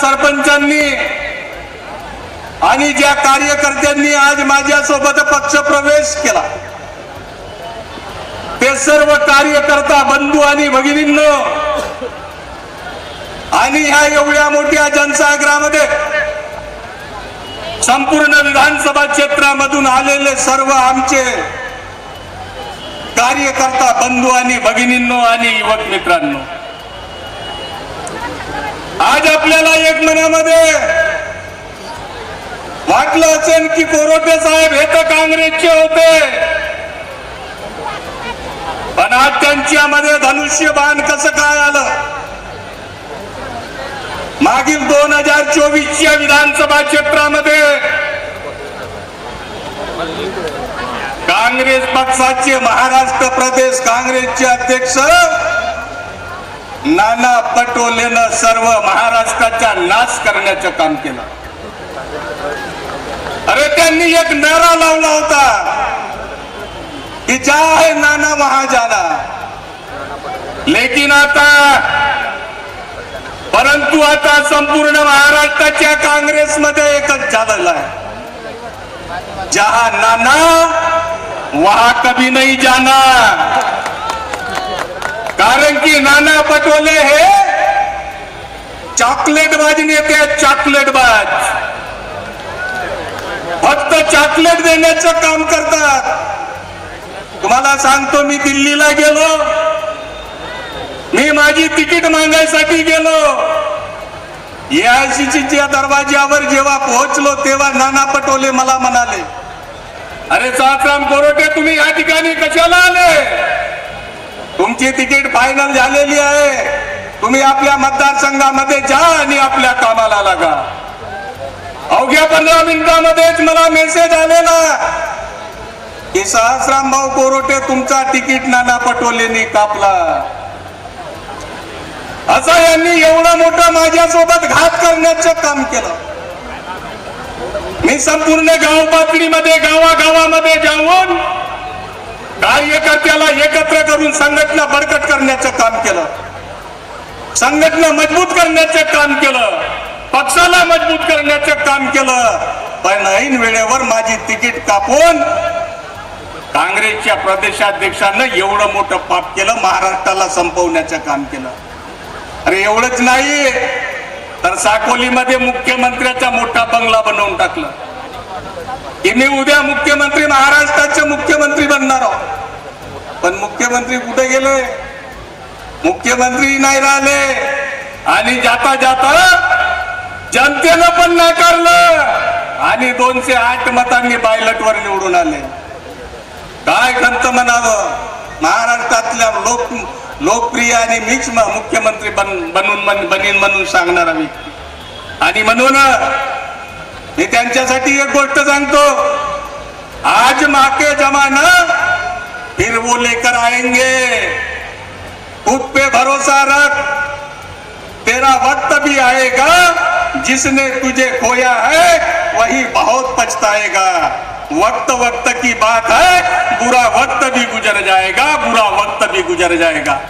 सरपंचांनी आणि ज्या कार्यकर्त्यांनी आज माझ्यासोबत पक्ष प्रवेश केला ते सर्व कार्यकर्ता बंधू आणि भगिनींनो आणि ह्या एवढ्या मोठ्या जनसागरामध्ये संपूर्ण विधानसभा क्षेत्रामधून आलेले सर्व आमचे कार्यकर्ता बंधू आणि भगिनींनो आणि युवक मित्रांनो आपल्याला एक मनामध्ये वाटलं असेल की कोरोटे साहेब हे तर काँग्रेसचे होते. पण आज त्यांच्यामध्ये धनुष्यबाण कसं काय आलं? मागील दोन हजार चोवीसच्या विधानसभा क्षेत्रामध्ये काँग्रेस पक्षाचे महाराष्ट्र प्रदेश काँग्रेसचे अध्यक्ष नाना पटोलेनं सर्व महाराष्ट्राचा नाश करण्याचं काम केलं. अरे त्यांनी एक नारा लावला होता की चाहे नाना वहां जाना लेकिन आता परंतु आता संपूर्ण महाराष्ट्राच्या काँग्रेसमध्ये एकच झालेलं आहे. जहा नाना वहा कभी नाही जाना. कारण की नाना पटोले हे चॉकलेटबाज नेते आहेत चॉकलेटबाज फक्त चॉकलेट देण्याचं काम करतात. तुम्हाला सांगतो मी दिल्लीला गेलो. मी माझी तिकीट मागायसाठी गेलो. एआयसीसीच्या दरवाज्यावर जेव्हा पोहोचलो तेव्हा नाना पटोले मला म्हणाले अरे सातराम कोरोटे तुम्ही या ठिकाणी कशाला आले? तुमची तिकीट फायनल झालेली आहे. तुम्ही आपल्या मतदारसंघामध्ये जा आणि आपल्या कामाला लागा. अवघ्या पंधरा मिनिटांमध्येच मला मेसेज आलेला. की सहस्राम भाऊ कोरोटे तुमचा तिकीट नाना पटोलेनी कापला. असं यांनी एवढं मोठं माझ्यासोबत घात करण्याचं काम केलं. मी संपूर्ण गाव पातळीमध्ये गावागावामध्ये जाऊन कार्यकर्त्याला एकत्र करून संघटना बळकट करण्याचं काम केलं. संघटना मजबूत करण्याचं काम केलं. पक्षाला मजबूत करण्याचं काम केलं. पण ऐन वेळेवर माझी तिकीट कापून काँग्रेसच्या प्रदेशाध्यक्षानं एवढं मोठं पाप केलं महाराष्ट्राला संपवण्याचं काम केलं. अरे एवढंच नाही तर साकोलीमध्ये मुख्यमंत्र्याचा मोठा बंगला बनवून टाकला. की मी उद्या मुख्यमंत्री महाराष्ट्राचे मुख्यमंत्री बनणार आहोत. पण मुख्यमंत्री कुठे गेले? मुख्यमंत्री नाही राहिले. आणि जाता जाता जनतेनं पण नाकारलं. आणि दोनशे आठ मतांनी बायलटवर निवडून आले. काय खंत म्हणावं? महाराष्ट्रातल्या लोक लोकप्रिय आणि मिक्स मुख्यमंत्री बन बनून बन- बनीन म्हणून सांगणारा मी आणि म्हणून मी त्यांच्यासाठी एक गोष्ट सांगतो. आज माके जमाना फिर वो लेकर आएँगे. खुद पे भरोसा रख. तेरा वक्त भी आएगा, जिसने तुझे खोया है, वही बहुत पछताएगा। वक्त वक्त की बात है, बुरा वक्त भी गुजर जाएगा, बुरा वक्त भी गुजर जाएगा।